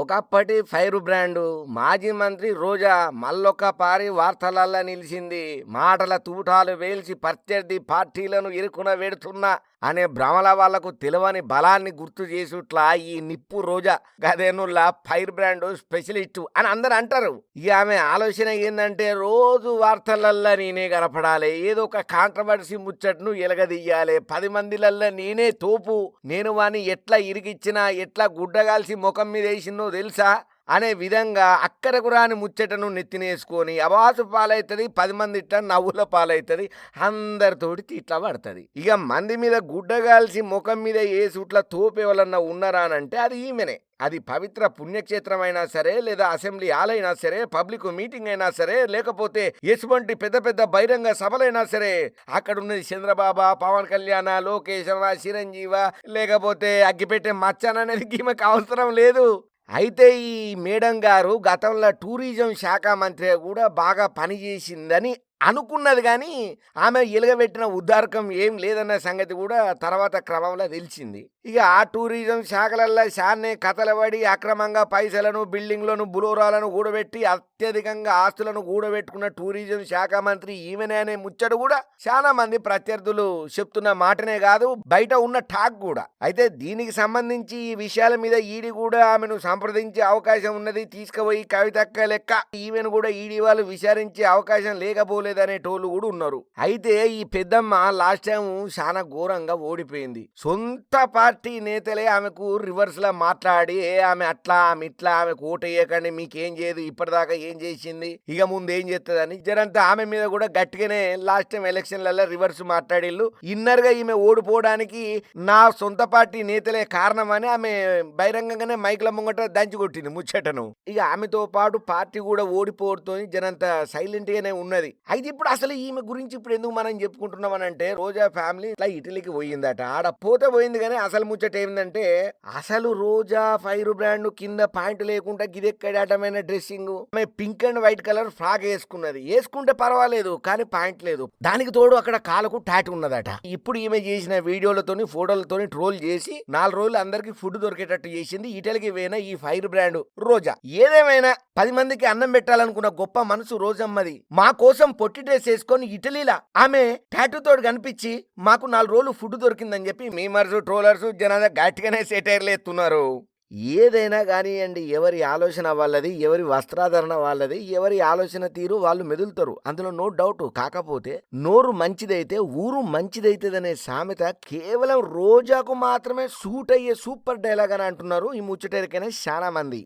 ఒకప్పటి fire brand మాజీ మంత్రి రోజా మల్లొక్క పారి వార్తలల్లా నిలిచింది. మాటల తూటాలు వేల్చి ప్రత్యర్థి పార్టీలను ఇరుకున వెడుతున్నా అనే భ్రమల వాళ్ళకు తెలియని బలాన్ని గుర్తు చేసుట్లా ఈ నిప్పు రోజా. గదేనుల్లా ఫైర్ బ్రాండ్ స్పెషలిస్టు అని అందరు అంటారు. ఇక ఆమె ఆలోచన ఏంటంటే రోజు వార్తలల్లా నేనే గడపడాలి ఏదో ఒక కాంట్రవర్సీ ముచ్చట్ను ఎలగదీయాలి. పది మందిలల్లా నేనే తోపు. నేను వాని ఎట్లా ఇరిగిచ్చినా ఎట్లా గుడ్డగాల్సి ముఖం మీద వేసిందో తెలుసా? అనే విధంగా అక్కడకు రాని ముచ్చటను నెత్తినేసుకొని అవాసు పాలవుతుంది పది మంది ఇట్లా నవ్వుల పాలవుతుంది అందరితోటి ఇట్లా పడుతుంది. ఇక మంది మీద గుడ్డగాల్సి ముఖం మీద ఏ సూట్ల తోపేవాళ్ళన్నా ఉన్నారా అని అంటే అది ఈమెనే. అది పవిత్ర పుణ్యక్షేత్రం అయినా సరే లేదా అసెంబ్లీ హాల్ అయినా సరే పబ్లిక్ మీటింగ్ అయినా సరే లేకపోతే ఎటువంటి పెద్ద పెద్ద బహిరంగ సభలైనా సరే అక్కడ ఉన్నది చంద్రబాబా పవన్ కళ్యాణ లోకేష్ చిరంజీవ లేకపోతే అగ్గిపెట్టే మచ్చన్ అనేది ఈమెకు అవసరం లేదు. అయితే ఈ మేడం గారు గతంలో టూరిజం శాఖ మంత్రి కూడా బాగా పనిచేసిందని అనుకున్నది కానీ ఆమె ఎలుగబెట్టిన ఉద్దారకం ఏం లేదన్న సంగతి కూడా తర్వాత క్రమంలో తెలిసింది. ఇక ఆ టూరిజం శాఖలల్లో శాన్నే కథలబడి అక్రమంగా పైసలను బిల్డింగ్లను బులోరాలను కూడబెట్టి అత్యధికంగా ఆస్తులను కూడబెట్టుకున్న టూరిజం శాఖ మంత్రి ఈమెనే అనే ముచ్చట కూడా చాలా మంది ప్రత్యర్థులు చెప్తున్న మాటనే కాదు బయట ఉన్న టాక్ కూడా. అయితే దీనికి సంబంధించి ఈ విషయాల మీద ఈడీ కూడా ఆమెను సంప్రదించే అవకాశం ఉన్నది తీసుకుపోయి కవితక్క లెక్క ఈమెను కూడా ఈడీ వాళ్ళు విచారించే అవకాశం లేకపోలేదు టోళ్ళు కూడా ఉన్నారు. అయితే ఈ పెద్దమ్మ లాస్ట్ టైం చాలా ఘోరంగా ఓడిపోయింది. సొంత పార్టీ నేతలే ఆమెకు రివర్స్ లా మాట్లాడి ఆమె అట్లా ఆమె ఇట్లా ఆమెకు ఓటు మీకేం చేయదు ఇప్పటిదాకా ఏం చేసింది ఇక ముందు ఏం చేస్తుందని జరంతా ఆమె మీద కూడా గట్టిగానే లాస్ట్ టైం ఎలక్షన్లలో రివర్స్ మాట్లాడిల్లు ఇన్నర్గా ఈమె ఓడిపోవడానికి నా సొంత పార్టీ నేతలే కారణమని ఆమె బహిరంగంగానే మైక్ల ముంగట దంచి కొట్టింది ముచ్చటను. ఇక ఆమెతో పాటు పార్టీ కూడా ఓడిపోవడంతో జనంత సైలెంట్ గానే ఉన్నది. అయితే ఇప్పుడు అసలు ఈమె గురించి ఇప్పుడు ఎందుకు మనం చెప్పుకుంటున్నాం అంటే రోజా ఫ్యామిలీ ఇట్లా ఇటలీకి పోయిందట. ఆడ పోతే పోయింది కానీ అసలు ముచ్చట ఏంటంటే అసలు రోజా ఫైర్ బ్రాండ్ కింద పాయింట్ లేకుండా గిదెక్కడాటమైన డ్రెస్సింగ్. ఆమె pink and white colour frock వేసుకున్నది. వేసుకుంటే పర్వాలేదు కానీ పాయింట్ లేదు. దానికి తోడు అక్కడ కాలకు టాట్ ఉన్నదట. ఇప్పుడు ఈమె చేసిన వీడియోలతోని ఫోటోలతోని ట్రోల్ చేసి నాలుగు రోజులు అందరికి ఫుడ్ దొరికేటట్టు చేసింది ఇటలీకి పోయిన ఈ ఫైర్ బ్రాండ్ రోజా. ఏదేమైనా పది మందికి అన్నం పెట్టాలనుకున్న గొప్ప మనసు రోజమ్మది. మా కోసం పొట్టి డ్రెస్ వేసుకొని ఇటలీలా. ఆమె టాటూ తోడు కనిపించి మాకు నాలుగు రోజులు ఫుడ్ దొరికిందని చెప్పి మీమర్స్ ట్రోలర్స్ జనాలు గట్టిగానే సెటైర్లు ఎత్తున్నారు ఏదైనా కానివ్వండి ఎవరి ఆలోచన వాళ్ళది ఎవరి వస్త్రాధరణ వాళ్ళది ఎవరి ఆలోచన తీరు వాళ్ళు మెదులుతారు. అందులో నో డౌట్ కాకపోతే నోరు మంచిదైతే ఊరు మంచిదైతుందనే సామెత కేవలం రోజాకు మాత్రమే సూట్ అయ్యే సూపర్ డైలాగ్ అని అంటున్నారు ఈ ముచ్చటరికనే చాలా మంది